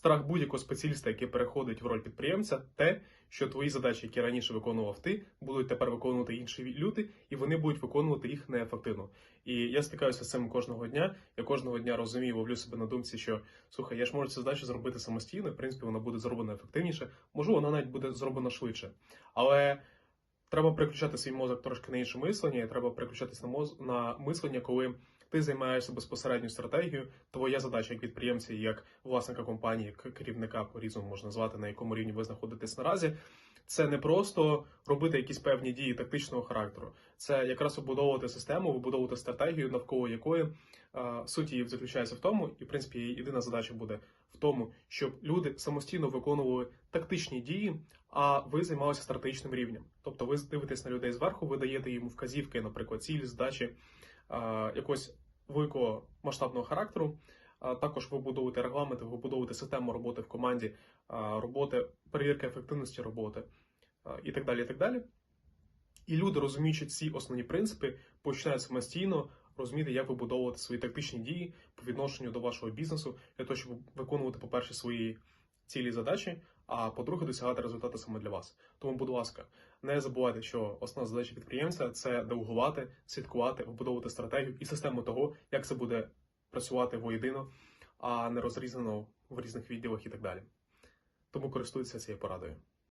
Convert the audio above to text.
Страх будь-якого спеціаліста, який переходить в роль підприємця, те, що твої задачі, які раніше виконував ти, будуть тепер виконувати інші люди, і вони будуть виконувати їх неефективно. І я стикаюся з цим кожного дня. Я кожного дня розумію, ловлю себе на думці, що слухай, я ж можу цю задачу зробити самостійно. В принципі, вона буде зроблена ефективніше. Можливо, вона навіть буде зроблена швидше. Але треба переключати свій мозок трошки на інше мислення, і треба переключатися на моз... на мислення, коли ти займаєшся безпосередньо стратегією. Твоя задача як підприємця, як власника компанії, як керівника по різному можна назвати, на якому рівні ви знаходитесь наразі. Це не просто робити якісь певні дії тактичного характеру, це якраз побудовувати систему, вибудовувати стратегію, навколо якої е, суть її заключається в тому, і в принципі її єдина задача буде в тому, щоб люди самостійно виконували тактичні дії, а ви займалися стратегічним рівнем. Тобто ви дивитесь на людей зверху, ви даєте їм вказівки, наприклад, цілі, здачі е, якогось великого масштабного характеру. Також вибудовувати регламенти, вибудовувати систему роботи в команді, роботи, перевірки ефективності роботи і так далі. І так далі. І люди, розуміючи ці основні принципи, починають самостійно розуміти, як вибудовувати свої тактичні дії по відношенню до вашого бізнесу, для того, щоб виконувати, по-перше, свої цілі і задачі, а по-друге, досягати результату саме для вас. Тому, будь ласка, не забувайте, що основна задача підприємця це делегувати, слідкувати, вибудовувати стратегію і систему того, як це буде працювати воєдино, а не розрізано в різних відділах і так далі. Тому користуйтеся цією порадою.